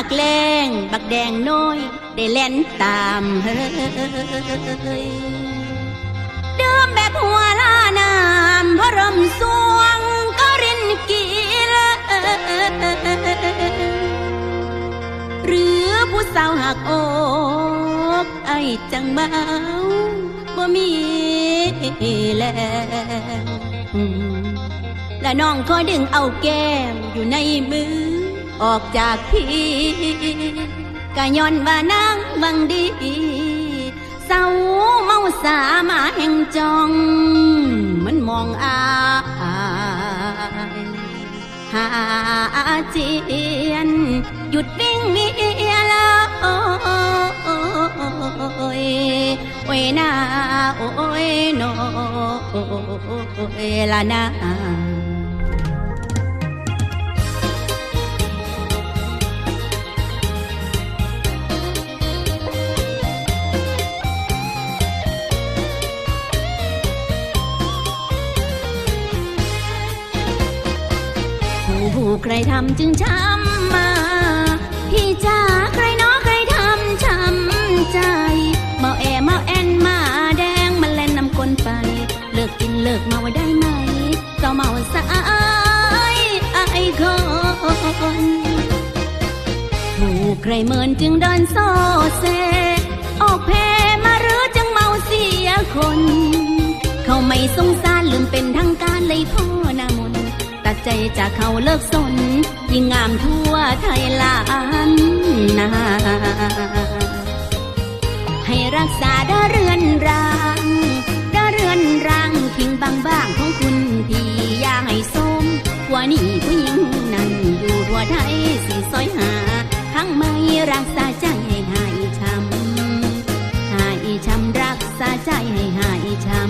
ากล้มหากแรงบักแดงน้อย ได้แล่นตามเฮ้ยเดิมแบบหัวลาน้ำพระรมสวงก็รินกีลหรือผู้สาวหักอกไอจังเบาบ่มีแรงและน้องคอยดึงเอาแก้มอยู่ในมือ ออกจากพี่กะย้อนว่านางบังดีเศร้าเมาสามาแห่งจอง มันมองอายหาเจียน หยุดวิ่งเมียแล้วโอ้ยโอ้ยนาโอ้ยโนโอ้ยละนา รทำจึงช้ำมา พี่จ๋าใครเนาะใครทำช้ำใจเมาแอเมาแอนมาแดงมันเล่นนำคนไป เลิกกินเลิกเมาได้ไหมก็เมาสายไอ้คนผู้ใครเมินจึงเดินโซเซออกแพมาหรือจึงเมาเสียคน เขาไม่สงสาร ใจจากเขาเลิกสน ยิ่งงามทั่วไทยลานนาให้รักษาดาเรือนรางดาเรือนรางทิ้งบางบ้างของคุณพี่อย่าให้สมกว่านี่ผู้หญิงนั้นอยู่ทั่วไทยสีซอยหาทั้งไม่รักษาใจให้หายช้ำหายช้ำรักษาใจให้หายช้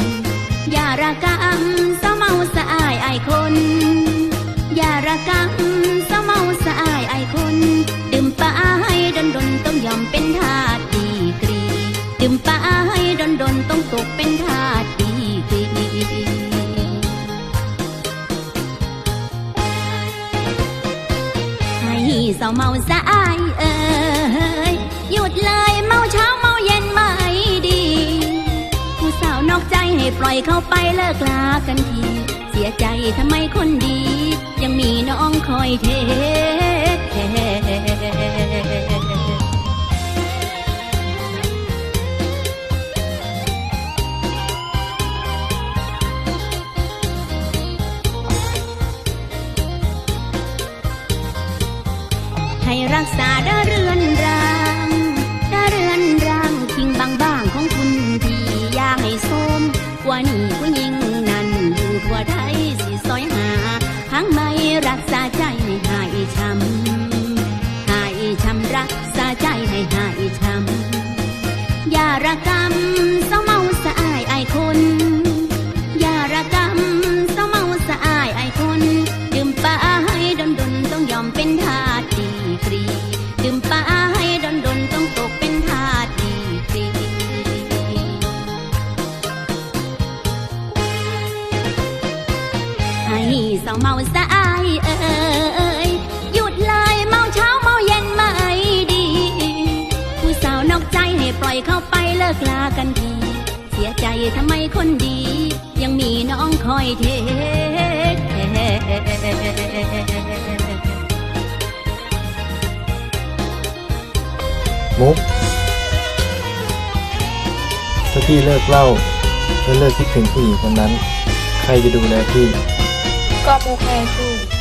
ำอย่าระกำ มาสะอายไอคน อย่าระกำเศร้าเมาสะอายไอคน ดื่มปลาให้ดนดนต้องยอมเป็นทาสดีกรี ดื่มปลาให้ดนดนต้องตกเป็นทาสดีกรีให้เศร้าเมาสะอายเอ ปล่อยเขาไปเลิกลากันที เสียใจทำไมคนดี ยังมีน้องคอยเทแคให้รักษาดะอายเอ่ยหยุดเลยเมาเช้าเมาเย็นไม่ดี ผู้สาวนอกใจให้ปล่อยเข้าไปเลิกลากันที เสียใจทำไมคนดี ยังมีน้องคอยเทมุกถ้าพี่เลิกเล่าและเลิกคิดถึงผู้หญิงคนนั้น ใครจะดูแลพี่ ก็มุ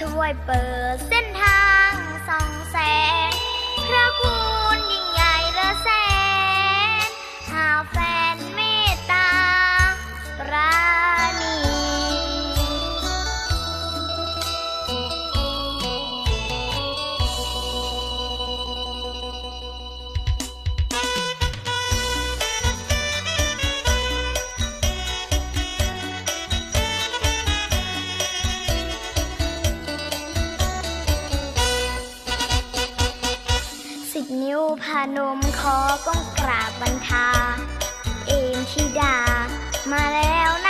ช่วยเปิดเส้นทางส่องแสงพระคุณ พนมขอก้องกราบบันทา เอ็มทิดามาแล้วนะ